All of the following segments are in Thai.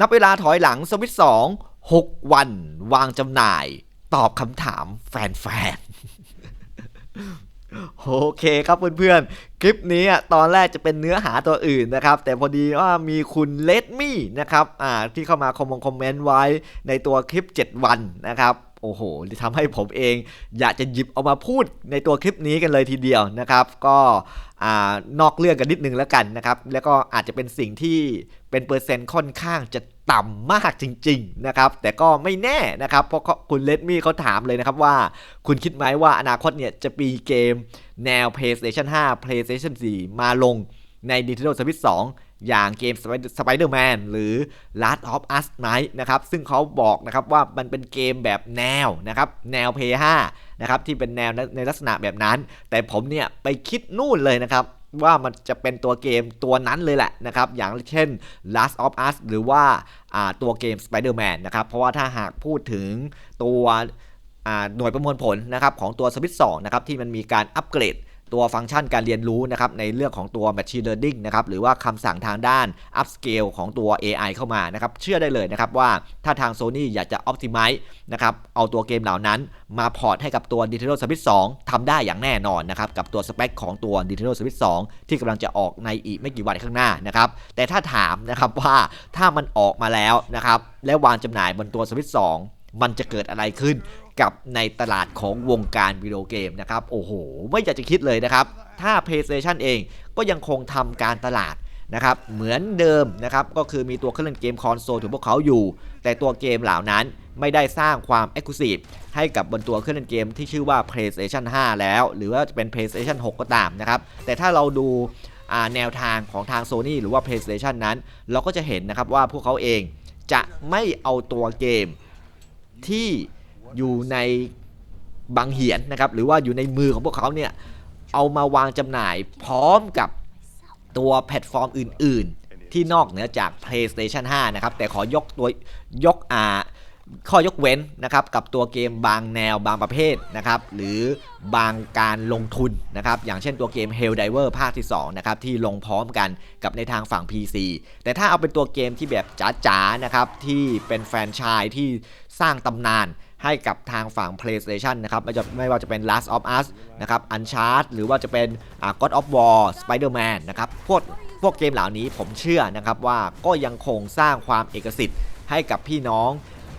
นับเวลาถอยหลังสวิตสองหกวันวางจำหน่าย ตอบคำถามแฟนๆโอเคครับเพื่อนๆ คลิปนี้อะตอนแรกจะเป็นเนื้อหาตัวอื่นนะครับ แต่พอดีว่ามีคุณเลดมี่นะครับที่เข้ามาคอมมงคอมเมนต์ไว้ในตัวคลิป 7 วันนะครับ โอ้โหทำให้ผมเองอยากจะหยิบเอามาพูดในตัวคลิปนี้กันเลยทีเดียวนะครับ ก็นอกเรื่องกันนิดนึงแล้วกันนะครับ แล้วก็อาจจะเป็นสิ่งที่เป็นเปอร์เซ็นต์ค่อนข้างจะต่ำมากจริง ๆ นะครับ แต่ก็ไม่แน่นะครับ เพราะคุณเลดมี่เขาถามเลยนะครับว่า คุณคิดไหมว่าอนาคตเนี่ยจะมีเกมแนว PlayStation 5 PlayStation 4 มาลงใน Nintendo Switch 2 อย่างเกม Spider-Man หรือ Last of Us Night นะครับ ซึ่งเขาบอกนะครับว่ามันเป็นเกมแบบแนวนะครับ แนว p 5นะครับ ที่เป็นแนวในลักษณะแบบนั้น แต่ผมเนี่ยไปคิดนู่นเลยนะครับ ว่ามันจะเป็นตัวเกมตัวนั้นเลยแหละนะครับ อย่างเช่น Last of Us หรือว่าตัวเกม Spider-Man นะครับ เพราะว่าถ้าหากพูดถึงตัวหน่วยประมวลผลนะครับของตัว Switch 2นะครับที่มันมีการอัปเกรด ตัวฟังก์ชันการเรียนรู้นะครับในเรื่องของตัว Machine Learning นะครับหรือว่าคำสั่งทางด้าน Upscale ของตัว AI เข้ามานะครับเชื่อได้เลยนะครับว่าถ้าทาง Sony อยากจะ Optimize นะครับเอาตัวเกมเหล่านั้นมาพอร์ตให้กับตัว Nintendo Switch 2ทำได้อย่างแน่นอนนะครับกับตัวสเปคของตัว Nintendo Switch 2 ที่กำลังจะออกในอีกไม่กี่วันข้างหน้านะครับแต่ถ้าถามนะครับว่าถ้ามันออกมาแล้วนะครับและวางจำหน่ายบนตัว Switch 2 มันจะเกิดอะไรขึ้นกับในตลาดของวงการวิดีโอเกมนะครับ โอ้โห ไม่อยากจะคิดเลยนะครับ ถ้า PlayStation เองก็ยังคงทำการตลาดนะครับเหมือนเดิมนะครับก็คือมีตัวเครื่องเล่นเกมคอนโซลของพวกเขาอยู่ แต่ตัวเกมเหล่านั้นไม่ได้สร้างความ Exclusive ให้กับบนตัวเครื่องเล่นเกมที่ชื่อว่า PlayStation 5 แล้ว หรือว่าจะเป็น PlayStation 6 ก็ตามนะครับ แต่ถ้าเราดูแนวทางของทาง Sony หรือว่า PlayStation นั้น เราก็จะเห็นนะครับว่าพวกเขาเองจะไม่เอาตัวเกม ที่อยู่ในบางเหียนนะครับหรือว่าอยู่ในมือของพวกเขาเนี่ยเอามาวางจำหน่ายพร้อมกับตัวแพลตฟอร์มอื่น ๆ ที่นอกเหนือจาก PlayStation 5 นะครับ แต่ขอยกตัวยกอ่า ข้อยกเว้นนะครับกับตัวเกมบางแนวบางประเภทนะครับหรือบางการลงทุนนะครับอย่างเช่นตัวเกม Helldiver ภาคที่2นะครับที่ลงพร้อมกันกับในทางฝั่ง PC แต่ถ้าเอาเป็นตัวเกมที่แบบจ๋าๆนะครับที่เป็นแฟนชส์ที่สร้างตำนานให้กับทางฝั่ง PlayStation นะครับไม่ว่าไม่ว่าจะเป็น Last of Us นะครับ Uncharted หรือว่าจะเป็น God of War Spider-Man นะครับพวกพวกเกมเหล่านี้ผมเชื่อนะครับว่าก็ยังคงสร้างความเอกสิทธิ์ให้กับพี่น้อง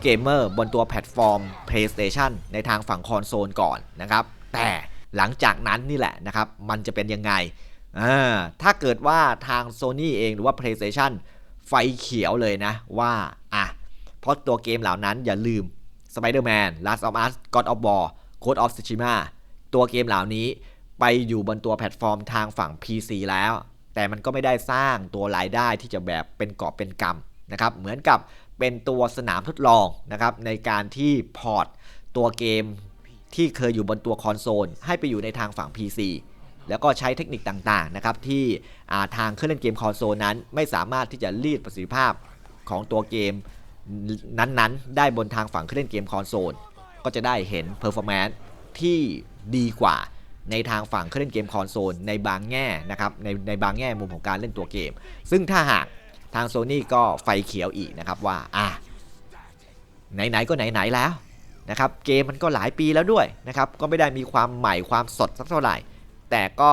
เกมเมอร์บนตัวแพลตฟอร์ม PlayStation ในทางฝั่งคอนโซลก่อนนะครับ แต่หลังจากนั้นนี่แหละนะครับ มันจะเป็นยังไง ถ้าเกิดว่าทาง Sony เองหรือว่า PlayStation ไฟเขียวเลยนะว่าอะเพราะตัวเกมเหล่านั้นอย่าลืม Spider-Man Last of Us God of War Code of Tsushima ตัวเกมเหล่านี้ไปอยู่บนตัวแพลตฟอร์มทางฝั่ง PC แล้ว แต่มันก็ไม่ได้สร้างตัวรายได้ที่จะแบบเป็นกอบเป็นกำนะครับ เหมือนกับ เป็นตัวสนามทดลองนะครับในการที่พอร์ตตัวเกมที่เคยอยู่บนตัวคอนโซล ให้ไปอยู่ในทางฝั่ง PC แล้วก็ใช้เทคนิคต่างๆนะครับที่ทางเครื่องเล่นเกมคอนโซลนั้น ไม่สามารถที่จะรีดประสิทธิภาพของตัวเกมนั้นๆ ได้บนทางฝั่งเครื่องเล่นเกมคอนโซล ก็จะได้เห็นเพอร์ฟอร์แมนซ์ที่ดีกว่าในทางฝั่งเครื่องเล่นเกมคอนโซลในบางแง่นะครับในในบางแง่มุมของการเล่นตัวเกม ซึ่งถ้าหาก ทาง Sony ก็ไฟเขียวอีกนะครับว่าอะไหนๆก็ไหนๆแล้วนะครับเกมมันก็หลายปีแล้วด้วยนะครับก็ไม่ได้มีความใหม่ความสดสักเท่าไหร่ แต่ก็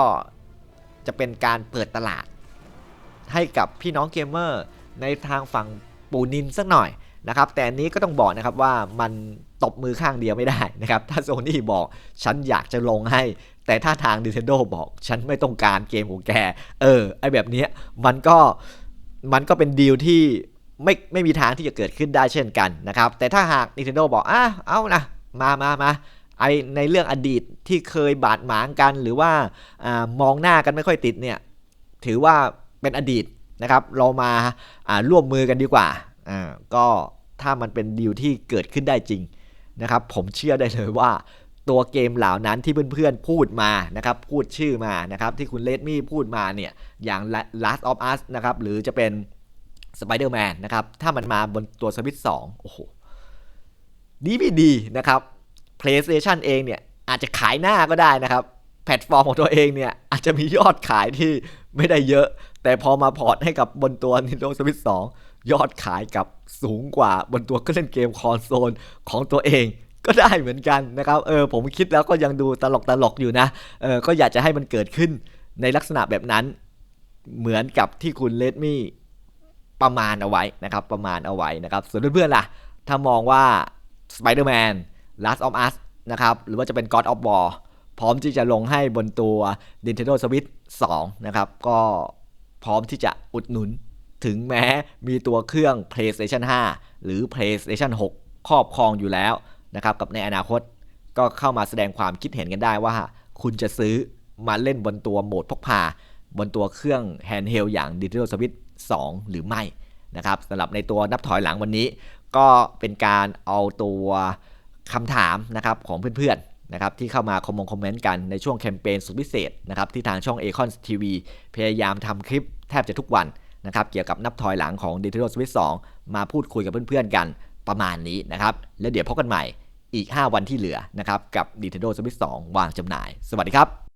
จะเป็นการเปิดตลาด ให้กับพี่น้องเกมเมอร์ในทางฝั่งปูนินสักหน่อยนะครับแต่อันนี้ก็ต้องบอกนะครับว่ามันตบมือข้างเดียวไม่ได้นะครับถ้าโซนี่บอกฉันอยากจะลงให้ แต่ถ้าทาง Nintendo บอกฉันไม่ต้องการเกมของแก เออไอแบบนี้มันก็ มันก็เป็นดีลที่ไม่ไม่มีทางที่จะเกิดขึ้นได้เช่นกันนะครับ แต่ถ้าหาก Nintendo บอกอะเอานะมามามาไอในเรื่องอดีตที่เคยบาดหมางกัน หรือว่าอมองหน้ากันไม่ค่อยติดเนี่ย ถือว่าเป็นอดีตนะครับ เรามาร่วมมือกันดีกว่าอ่าก็ถ้ามันเป็นดีลที่เกิดขึ้นได้จริงนะครับ ผมเชื่อได้เลยว่า ตัวเกมเหล่านั้นที่เพื่อนๆพูดมานะครับพูดชื่อมานะครับที่คุณเลดมี่พูดมาเนี่ยอย่าง Last of Us นะครับหรือจะเป็น Spider-Man นะครับถ้ามันมาบนตัวสวิต2โอ้โหดีไม่ดีนะครับ PlayStation เองเนี่ยอาจจะขายหน้าก็ได้นะครับแพลตฟอร์มของตัวเองเนี่ยอาจจะมียอดขายที่ไม่ได้เยอะ แต่พอมาพอร์ตให้กับบนตัว Nintendo Switch 2 ยอดขายกับสูงกว่าบนตัวก็เล่นเกมคอนโซลของตัวเอง ก็ได้เหมือนกันนะครับ เออผมคิดแล้วก็ยังดูตลกตลกอยู่นะ เออก็อยากจะให้มันเกิดขึ้นในลักษณะแบบนั้น เหมือนกับที่คุณเลดมี่ประมาณเอาไว้นะครับ ประมาณเอาไว้นะครับ ส่วนเพื่อนๆล่ะ ถ้ามองว่า Spider-Man Last of Us นะครับ หรือว่าจะเป็น God of War พร้อมที่จะลงให้บนตัว Nintendo Switch 2 นะครับ ก็พร้อมที่จะอุดหนุน ถึงแม้มีตัวเครื่อง PlayStation 5 หรือ PlayStation 6 ครอบครองอยู่แล้ว นะครับกับในอนาคตก็เข้ามาแสดงความคิดเห็นกันได้ว่า คุณจะซื้อมาเล่นบนตัวโหมดพกพา บนตัวเครื่องแฮนด์เฮลอย่าง Nintendo Switch 2 หรือไม่นะครับสำหรับในตัวนับถอยหลังวันนี้ ก็เป็นการเอาตัวคำถามนะครับของเพื่อนๆนะครับที่เข้ามาคอมมงคอมเมนต์กันในช่วงแคมเปญสุดพิเศษนะครับที่ทางช่อง a c o n TV พยายามทำคลิปแทบจะทุกวันนะครับเกี่ยวกับนับถอยหลังของ Nintendo Switch 2 มาพูดคุยกับเพื่อนๆกันประมาณนี้นะครับ แล้วเดี๋ยวพบกันใหม่ อีก 5 วันที่เหลือนะครับกับ Nintendo Switch 2 วางจำหน่าย สวัสดีครับ